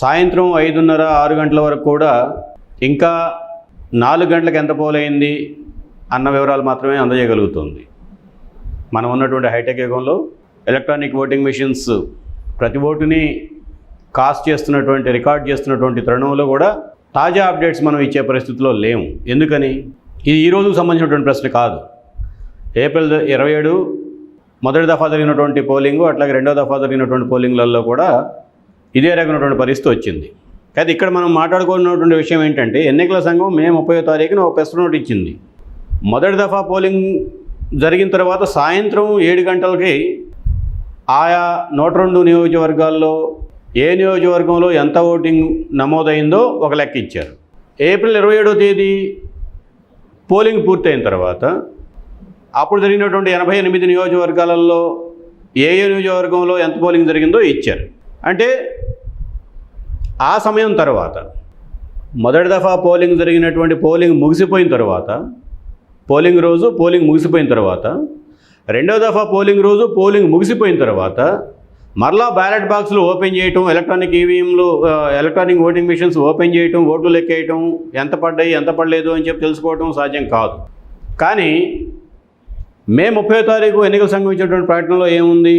సాయంత్రం ఐదున్నర ఆరు గంటల వరకు కూడా ఇంకా నాలుగు గంటలకు ఎంత పోలైంది అన్న వివరాలు మాత్రమే అందజేయగలుగుతుంది. మనం ఉన్నటువంటి హైటెక్ యుగంలో ఎలక్ట్రానిక్ ఓటింగ్ మిషన్స్ ప్రతి ఓటుని కాస్ట్ చేస్తున్నటువంటి రికార్డ్ చేస్తున్నటువంటి తరుణంలో కూడా తాజా అప్డేట్స్ మనం ఇచ్చే పరిస్థితిలో లేము. ఎందుకని? ఇది ఈ రోజుకు సంబంధించినటువంటి ప్రశ్న కాదు. ఏప్రిల్ ఇరవై ఏడు మొదటి దఫా జరిగినటువంటి పోలింగు అట్లాగే రెండో దఫా జరిగినటువంటి పోలింగ్లలో కూడా ఇదే రకమైనటువంటి పరిస్థితి వచ్చింది. కాదు ఇక్కడ మనం మాట్లాడుకున్నటువంటి విషయం ఏంటంటే ఎన్నికల సంఘం మే ముప్పై తారీఖున ఒక ప్రెస్ నోట్ ఇచ్చింది. మొదటి దఫా పోలింగ్ జరిగిన తర్వాత సాయంత్రం ఏడు గంటలకి ఆయా నూట రెండు నియోజకవర్గాల్లో ఏ నియోజకవర్గంలో ఎంత ఓటింగ్ నమోదైందో ఒక లెక్క ఇచ్చారు. ఏప్రిల్ ఇరవై ఏడో తేదీ పోలింగ్ పూర్తయిన తర్వాత అప్పుడు జరిగినటువంటి ఎనభై ఎనిమిది నియోజకవర్గాలలో ఏ ఏ నియోజకవర్గంలో ఎంత పోలింగ్ జరిగిందో ఇచ్చారు. అంటే ఆ సమయం తర్వాత మొదటి దఫా పోలింగ్ జరిగినటువంటి పోలింగ్ ముగిసిపోయిన తర్వాత పోలింగ్ రోజు పోలింగ్ ముగిసిపోయిన తర్వాత రెండో దఫా పోలింగ్ రోజు పోలింగ్ ముగిసిపోయిన తర్వాత మరలా బ్యాలెట్ బాక్సులు ఓపెన్ చేయటం ఎలక్ట్రానిక్ ఈవీఎంలు ఎలక్ట్రానిక్ ఓటింగ్ మిషన్స్ ఓపెన్ చేయటం ఓట్లు లెక్కేయటం ఎంత పడ్డాయి ఎంత పడలేదు అని చెప్పి తెలుసుకోవటం సాధ్యం కాదు. కానీ మే ముప్పై తారీఖు ఎన్నికల సంఘం ఇచ్చినటువంటి ప్రకటనలో ఏముంది?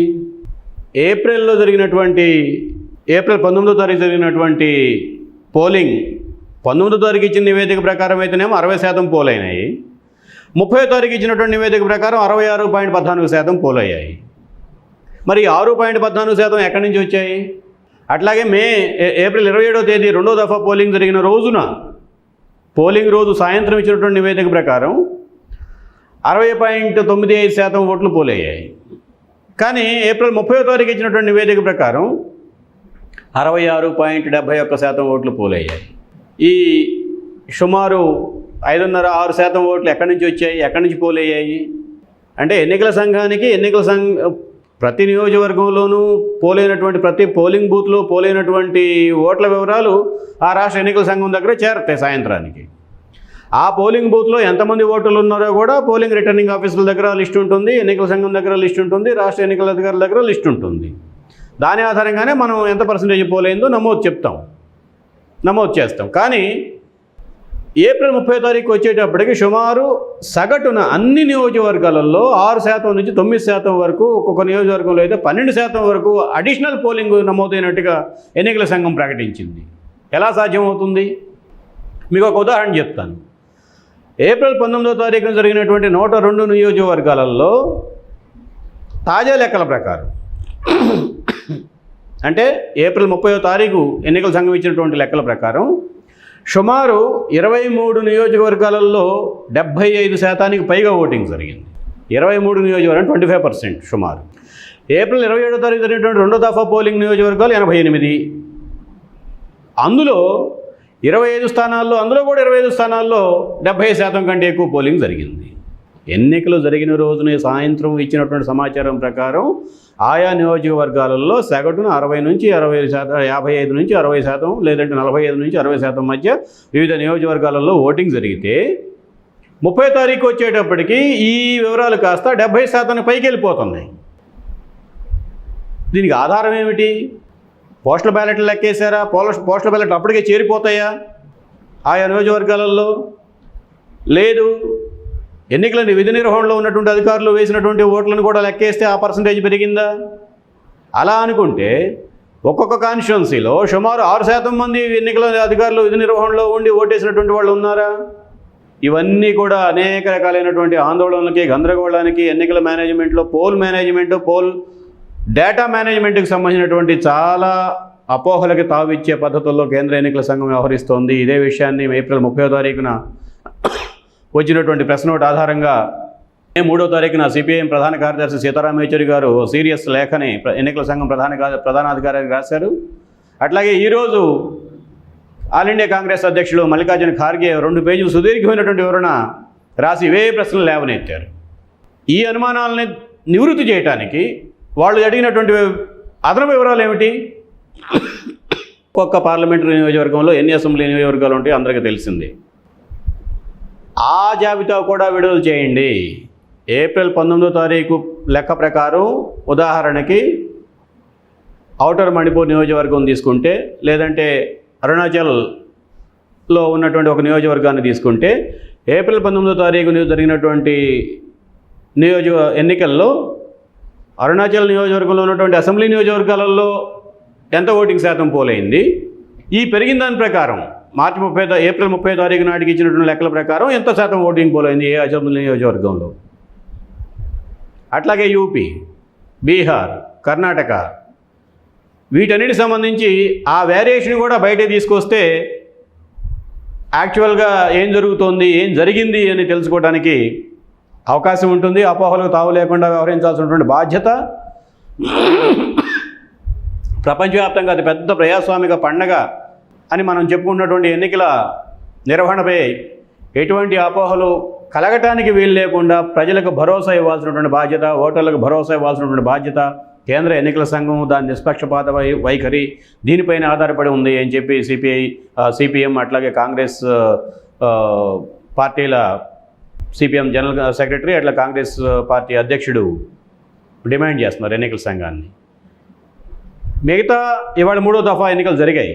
ఏప్రిల్లో జరిగినటువంటి ఏప్రిల్ పంతొమ్మిదో తారీఖు జరిగినటువంటి పోలింగ్ పంతొమ్మిదో తారీఖు ఇచ్చిన నివేదిక ప్రకారం అయితేనేమో అరవై శాతం పోలైనాయి. ముప్పై తారీఖు ఇచ్చినటువంటి నివేదిక ప్రకారం అరవై ఆరు పాయింట్ పద్నాలుగు శాతం పోలయ్యాయి. మరి ఆరు పాయింట్ పద్నాలుగు శాతం ఎక్కడి నుంచి వచ్చాయి? అట్లాగే మే ఏ- ఏప్రిల్ ఇరవై ఏడో తేదీ రెండో దఫా పోలింగ్ జరిగిన రోజున పోలింగ్ రోజు సాయంత్రం ఇచ్చినటువంటి నివేదిక ప్రకారం అరవై పాయింట్ తొమ్మిది ఐదు శాతం ఓట్లు పోలయ్యాయి. కానీ ఏప్రిల్ ముప్పై తారీఖు ఇచ్చినటువంటి నివేదిక ప్రకారం అరవై ఆరు పాయింట్ డెబ్భై ఒక్క శాతం ఓట్లు పోలయ్యాయి. ఈ సుమారు ఐదున్నర ఆరు శాతం ఓట్లు ఎక్కడి నుంచి వచ్చాయి? ఎక్కడి నుంచి పోలయ్యాయి? అంటే ఎన్నికల సంఘానికి ఎన్నికల సంఘ ప్రతి నియోజకవర్గంలోనూ పోలైనటువంటి ప్రతి పోలింగ్ బూత్లో పోలైనటువంటి ఓట్ల వివరాలు ఆ రాష్ట్ర ఎన్నికల సంఘం దగ్గర చేరతాయి సాయంత్రానికి. ఆ పోలింగ్ బూత్లో ఎంతమంది ఓటర్లు ఉన్నారో కూడా పోలింగ్ రిటర్నింగ్ ఆఫీసుల దగ్గర లిస్ట్ ఉంటుంది ఎన్నికల సంఘం దగ్గర లిస్ట్ ఉంటుంది రాష్ట్ర ఎన్నికల అధికారుల దగ్గర లిస్ట్ ఉంటుంది. దాని ఆధారంగానే మనం ఎంత పర్సంటేజ్ పోలేదో నమోదు చెప్తాం. నమోదు చేస్తాం. కానీ ఏప్రిల్ ముప్పై తారీఖు వచ్చేటప్పటికి సుమారు సగటున అన్ని నియోజకవర్గాలలో ఆరు శాతం నుంచి తొమ్మిది శాతం వరకు ఒక్కొక్క నియోజకవర్గంలో అయితే పన్నెండు శాతం వరకు అడిషనల్ పోలింగ్ నమోదైనట్టుగా ఎన్నికల సంఘం ప్రకటించింది. ఎలా సాధ్యమవుతుంది? మీకు ఒక ఉదాహరణ చెప్తాను. ఏప్రిల్ పంతొమ్మిదో తారీఖున జరిగినటువంటి నూట రెండు నియోజకవర్గాలలో తాజా లెక్కల ప్రకారం అంటే ఏప్రిల్ ముప్పై తారీఖు ఎన్నికల సంఘం ఇచ్చినటువంటి లెక్కల ప్రకారం సుమారు ఇరవై మూడు నియోజకవర్గాలలో డెబ్భై ఐదు శాతానికి పైగా ఓటింగ్ జరిగింది. ఇరవై మూడు నియోజకవర్గం ట్వంటీ ఫైవ్ పర్సెంట్ సుమారు. ఏప్రిల్ ఇరవై ఏడో తారీఖు జరిగినటువంటి రెండో దఫా పోలింగ్ నియోజకవర్గాలు ఎనభై ఎనిమిది. అందులో ఇరవై ఐదు స్థానాల్లో అందులో కూడా ఇరవై ఐదు స్థానాల్లో డెబ్భై శాతం కంటే ఎక్కువ పోలింగ్ జరిగింది. ఎన్నికలు జరిగిన రోజున సాయంత్రం ఇచ్చినటువంటి సమాచారం ప్రకారం ఆయా నియోజకవర్గాలలో సగటున అరవై నుంచి అరవై శాతం యాభై ఐదు నుంచి అరవై శాతం లేదంటే నలభై ఐదు నుంచి అరవై శాతం మధ్య వివిధ నియోజకవర్గాలలో ఓటింగ్ జరిగితే ముప్పై తారీఖు వచ్చేటప్పటికి ఈ వివరాలు కాస్త డెబ్భై శాతానికి పైకి వెళ్ళిపోతున్నాయి. దీనికి ఆధారం ఏమిటి? పోస్టల్ బ్యాలెట్లు లెక్కేశారా? పోల పోస్టల్ బ్యాలెట్లు అప్పటికే చేరిపోతాయా? ఆయా నియోజకవర్గాలలో? లేదు. ఎన్నికల విధి నిర్వహణలో ఉన్నటువంటి అధికారులు వేసినటువంటి ఓట్లను కూడా లెక్కేస్తే ఆ పర్సంటేజ్ పెరిగిందా? అలా అనుకుంటే ఒక్కొక్క కాన్స్టిట్యున్సీలో సుమారు ఆరు శాతం మంది ఎన్నికల అధికారులు విధి నిర్వహణలో ఉండి ఓటేసినటువంటి వాళ్ళు ఉన్నారా? ఇవన్నీ కూడా అనేక రకాలైనటువంటి ఆందోళనలకి గందరగోళానికి ఎన్నికల మేనేజ్మెంట్లో పోల్ మేనేజ్మెంట్ పోల్ డేటా మేనేజ్మెంట్కి సంబంధించినటువంటి చాలా అపోహలకి తావిచ్చే పద్ధతుల్లో కేంద్ర ఎన్నికల సంఘం వ్యవహరిస్తోంది. ఇదే విషయాన్ని ఏప్రిల్ ముప్పై తారీఖున వచ్చినటువంటి ప్రెస్ నోట్ ఆధారంగా మే మూడో తారీఖున సిపిఐఎం ప్రధాన కార్యదర్శి సీతారాం యేచూరి గారు సీరియస్ లేఖని ఎన్నికల సంఘం ప్రధాన ప్రధానాధికారి ప్రధానాధికారికి రాశారు. అట్లాగే ఈరోజు ఆల్ ఇండియా కాంగ్రెస్ అధ్యక్షుడు మల్లికార్జున ఖార్గే రెండు పేజీలు సుదీర్ఘమైనటువంటి వివరణ రాసి ఇవే ప్రశ్నలు లేవనెత్తారు. ఈ అనుమానాలని నివృత్తి చేయటానికి వాళ్ళు అడిగినటువంటి అదనపు వివరాలు ఏమిటి? ఒక్కొక్క పార్లమెంటరీ నియోజకవర్గంలో ఎన్ని అసెంబ్లీ నియోజకవర్గాలు ఉంటాయో అందరికీ తెలిసిందే. ఆ జాబితా కూడా విడుదల చేయండి. ఏప్రిల్ పంతొమ్మిదో తారీఖు లెక్క ప్రకారం ఉదాహరణకి ఔటర్ మణిపూర్ నియోజకవర్గం తీసుకుంటే లేదంటే అరుణాచల్లో ఉన్నటువంటి ఒక నియోజకవర్గాన్ని తీసుకుంటే ఏప్రిల్ పంతొమ్మిదో తారీఖు జరిగినటువంటి నియోజక ఎన్నికల్లో అరుణాచల్ నియోజకవర్గంలో ఉన్నటువంటి అసెంబ్లీ నియోజకవర్గాలలో ఎంత ఓటింగ్ శాతం పోలైంది? ఈ పెరిగిన దాని ప్రకారం మార్చి ముప్పై ఏప్రిల్ ముప్పై తారీఖు నాటికి ఇచ్చినటువంటి లెక్కల ప్రకారం ఎంత శాతం ఓటింగ్ పోలైంది ఏ అసెంబ్లీ నియోజకవర్గంలో? అట్లాగే యూపీ బీహార్ కర్ణాటక వీటన్నిటికి సంబంధించి ఆ వేరియేషన్ కూడా బయటకు తీసుకొస్తే యాక్చువల్గా ఏం జరుగుతోంది ఏం జరిగింది అని తెలుసుకోవడానికి అవకాశం ఉంటుంది. అపోహలకు తావు లేకుండా వ్యవహరించాల్సినటువంటి బాధ్యత ప్రపంచవ్యాప్తంగా అది పెద్ద ప్రజాస్వామిక పండగ అని మనం చెప్పుకున్నటువంటి ఎన్నికల నిర్వహణపై ఎటువంటి అపోహలు కలగటానికి వీలు లేకుండా ప్రజలకు భరోసా ఇవ్వాల్సినటువంటి బాధ్యత ఓటర్లకు భరోసా ఇవ్వాల్సినటువంటి బాధ్యత కేంద్ర ఎన్నికల సంఘం దాని నిష్పక్షపాత వై వైఖరి దీనిపైన ఆధారపడి ఉంది అని చెప్పి సిపిఐ సిపిఎం అట్లాగే కాంగ్రెస్ పార్టీల సిపిఎం జనరల్ సెక్రటరీ అట్లా కాంగ్రెస్ పార్టీ అధ్యక్షుడు డిమాండ్ చేస్తున్నారు ఎన్నికల సంఘాన్ని. మిగతా ఇవాళ మూడో దఫా ఎన్నికలు జరిగాయి.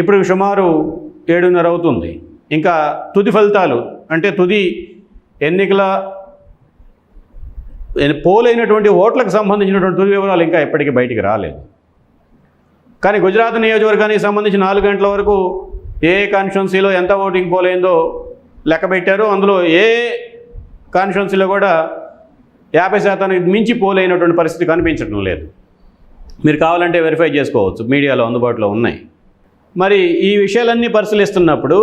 ఇప్పుడు సుమారు ఏడున్నర అవుతుంది. ఇంకా తుది ఫలితాలు అంటే తుది ఎన్నికల పోలైనటువంటి ఓట్లకు సంబంధించినటువంటి తుది వివరాలు ఇంకా ఎప్పటికీ బయటికి రాలేదు. కానీ గుజరాత్ నియోజకవర్గానికి సంబంధించి నాలుగు గంటల వరకు ఏ కాన్స్టిట్యున్సీలో ఎంత ఓటింగ్ పోలైందో లెక్క పెట్టారు. అందులో ఏ కాన్స్టిట్యున్సీలో కూడా యాభై శాతానికి మించి పోలైనటువంటి పరిస్థితి కనిపించడం లేదు. మీరు కావాలంటే వెరిఫై చేసుకోవచ్చు. మీడియాలో అందుబాటులో ఉన్నాయి. మరి ఈ విషయాలన్నీ పరిశీలిస్తున్నప్పుడు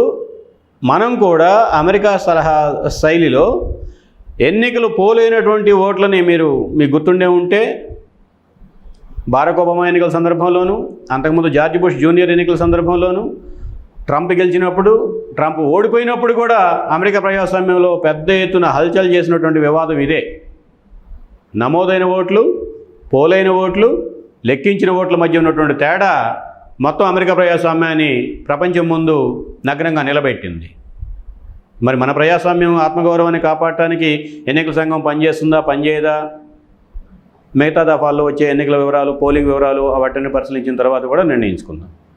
మనం కూడా అమెరికా సలహా శైలిలో ఎన్నికలు పోలైనటువంటి ఓట్లని మీరు మీకు గుర్తుండే ఉంటే బారక్ ఒబామా ఎన్నికల సందర్భంలోనూ అంతకుముందు జార్జ్ బుష్ జూనియర్ ఎన్నికల సందర్భంలోనూ ట్రంప్ గెలిచినప్పుడు ట్రంప్ ఓడిపోయినప్పుడు కూడా అమెరికా ప్రజాస్వామ్యంలో పెద్ద ఎత్తున హల్చల్ చేసినటువంటి వివాదం ఇదే. నమోదైన ఓట్లు పోలైన ఓట్లు లెక్కించిన ఓట్ల మధ్య ఉన్నటువంటి తేడా మొత్తం అమెరికా ప్రజాస్వామ్యాన్ని ప్రపంచం ముందు నగ్నంగా నిలబెట్టింది. మరి మన ప్రజాస్వామ్యం ఆత్మగౌరవాన్ని కాపాడటానికి ఎన్నికల సంఘం పనిచేస్తుందా పనిచేయదా? మిగతా దఫాల్లో వచ్చే ఎన్నికల వివరాలు పోలింగ్ వివరాలు వాటిని పరిశీలించిన తర్వాత కూడా నిర్ణయించుకుందాం.